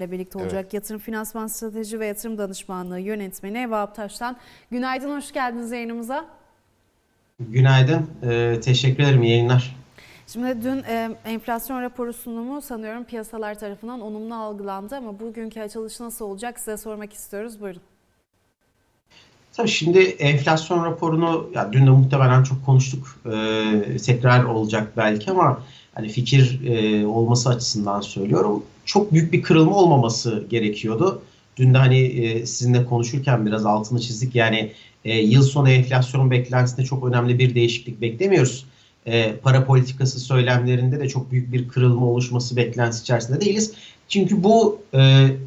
ile birlikte olacak. Yatırım Finansman Strateji ve Yatırım Danışmanlığı Yönetmeni Vahap Taş'tan. Günaydın, hoş geldiniz yayınımıza. Günaydın, ee, teşekkür ederim, iyi yayınlar. Şimdi dün e, enflasyon raporu sunumu sanıyorum piyasalar tarafından olumlu algılandı ama bugünkü açılış nasıl olacak size sormak istiyoruz. Buyurun. Tabii şimdi enflasyon raporunu, ya dün de muhtemelen çok konuştuk, ee, tekrar olacak belki ama hani fikir e, olması açısından söylüyorum. Çok büyük bir kırılma olmaması gerekiyordu. Dün de hani e, sizinle konuşurken biraz altını çizdik. Yani e, yıl sonu enflasyon beklentisinde çok önemli bir değişiklik beklemiyoruz. E, para politikası söylemlerinde de çok büyük bir kırılma oluşması beklentisi içerisinde değiliz. Çünkü bu e,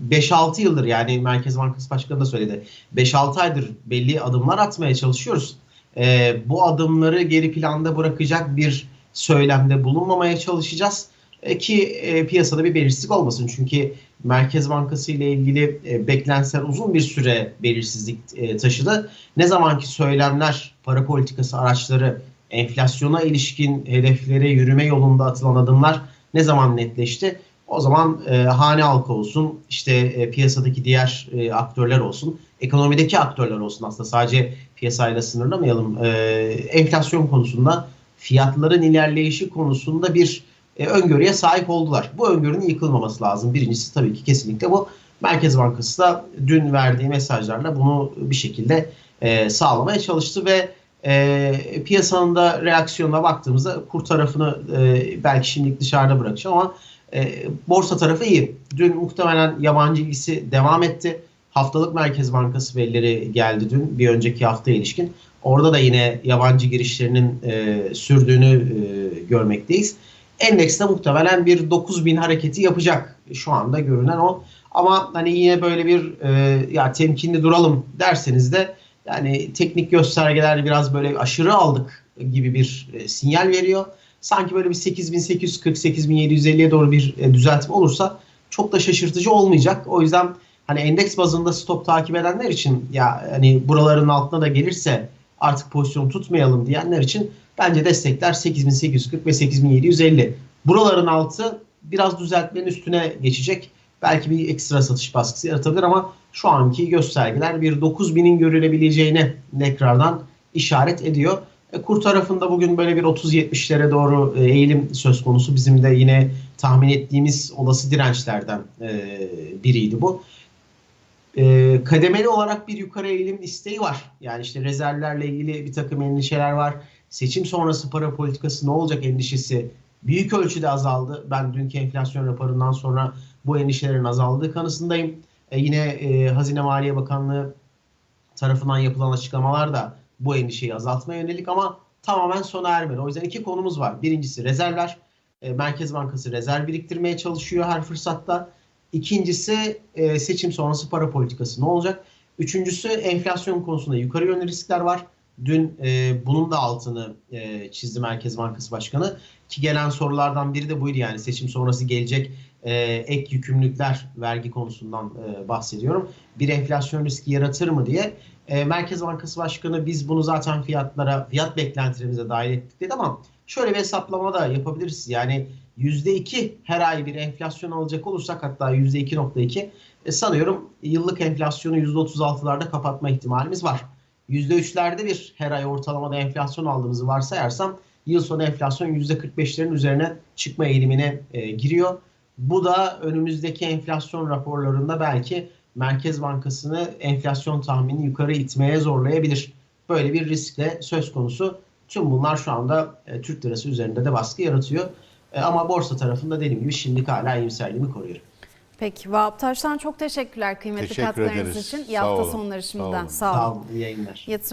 5-6 yıldır yani Merkez Bankası Başkanı da söyledi. 5-6 aydır belli adımlar atmaya çalışıyoruz. E, bu adımları geri planda bırakacak bir söylemde bulunmamaya çalışacağız. E, ki e, piyasada bir belirsizlik olmasın. Çünkü Merkez Bankası ile ilgili e, beklentiler uzun bir süre belirsizlik e, taşıdı. Ne zamanki söylemler, para politikası araçları, enflasyona ilişkin hedeflere yürüme yolunda atılan adımlar ne zaman netleşti? O zaman e, hane halkı olsun, işte e, piyasadaki diğer e, aktörler olsun, ekonomideki aktörler olsun aslında sadece piyasayla sınırlamayalım. E, enflasyon konusunda, fiyatların ilerleyişi konusunda bir e, öngörüye sahip oldular. Bu öngörünün yıkılmaması lazım. Birincisi tabii ki kesinlikle bu. Merkez Bankası da dün verdiği mesajlarla bunu bir şekilde e, sağlamaya çalıştı ve e, piyasanın da reaksiyonuna baktığımızda kur tarafını e, belki şimdilik dışarıda bırakacağım ama e, borsa tarafı iyi. Dün muhtemelen yabancı ilgisi devam etti. Haftalık Merkez Bankası verileri geldi dün bir önceki hafta ilişkin. Orada da yine yabancı girişlerinin e, sürdüğünü e, görmekteyiz. Endekste muhtemelen bir 9000 hareketi yapacak şu anda görünen o. Ama hani yine böyle bir e, ya temkinli duralım derseniz de yani teknik göstergeler biraz böyle aşırı aldık gibi bir e, sinyal veriyor. Sanki böyle bir 8840-8750'ye doğru bir e, düzeltme olursa çok da şaşırtıcı olmayacak. O yüzden hani endeks bazında stop takip edenler için ya hani buraların altına da gelirse artık pozisyon tutmayalım diyenler için bence destekler 8840 ve 8750. Buraların altı biraz düzeltmenin üstüne geçecek. Belki bir ekstra satış baskısı yaratabilir ama şu anki göstergeler bir 9000'in görülebileceğine tekrardan işaret ediyor. E, kur tarafında bugün böyle bir 30-70'lere doğru e, eğilim söz konusu. Bizim de yine tahmin ettiğimiz olası dirençlerden e, biriydi bu. E, kademeli olarak bir yukarı eğilim isteği var. Yani işte rezervlerle ilgili bir takım endişeler var. Seçim sonrası para politikası ne olacak endişesi büyük ölçüde azaldı. Ben dünkü enflasyon raporundan sonra bu endişelerin azaldığı kanısındayım. E, yine e, Hazine Maliye Bakanlığı tarafından yapılan açıklamalar da bu endişeyi azaltmaya yönelik ama tamamen sona ermedi. O yüzden iki konumuz var. Birincisi rezervler. E, Merkez Bankası rezerv biriktirmeye çalışıyor her fırsatta. İkincisi e, seçim sonrası para politikası ne olacak? Üçüncüsü enflasyon konusunda yukarı yönlü riskler var. Dün e, bunun da altını e, çizdi Merkez Bankası Başkanı. Ki gelen sorulardan biri de buydu yani seçim sonrası gelecek e, ek yükümlülükler vergi konusundan e, bahsediyorum. Bir enflasyon riski yaratır mı diye. E, Merkez Bankası Başkanı biz bunu zaten fiyatlara, fiyat beklentilerimize dahil ettik dedi ama şöyle bir hesaplama da yapabiliriz. Yani %2 her ay bir enflasyon alacak olursak hatta %2.2 e, sanıyorum yıllık enflasyonu %36'larda kapatma ihtimalimiz var. %3'lerde bir her ay ortalamada enflasyon aldığımızı varsayarsam yıl sonu enflasyon %45'lerin üzerine çıkma eğilimine e, giriyor. Bu da önümüzdeki enflasyon raporlarında belki Merkez Bankası'nı enflasyon tahmini yukarı itmeye zorlayabilir. Böyle bir riskle söz konusu. Tüm bunlar şu anda e, Türk lirası üzerinde de baskı yaratıyor. E, ama borsa tarafında dediğim gibi şimdilik hala iyimserliğimi koruyorum. Peki Vahap Taş'tan çok teşekkürler kıymetli Teşekkür katkılarınız ederiz. için. İyi Sağ hafta olun. sonları Sağ şimdiden. olun. Sağ olun. Sağ olun, iyi yayınlar. Yatırım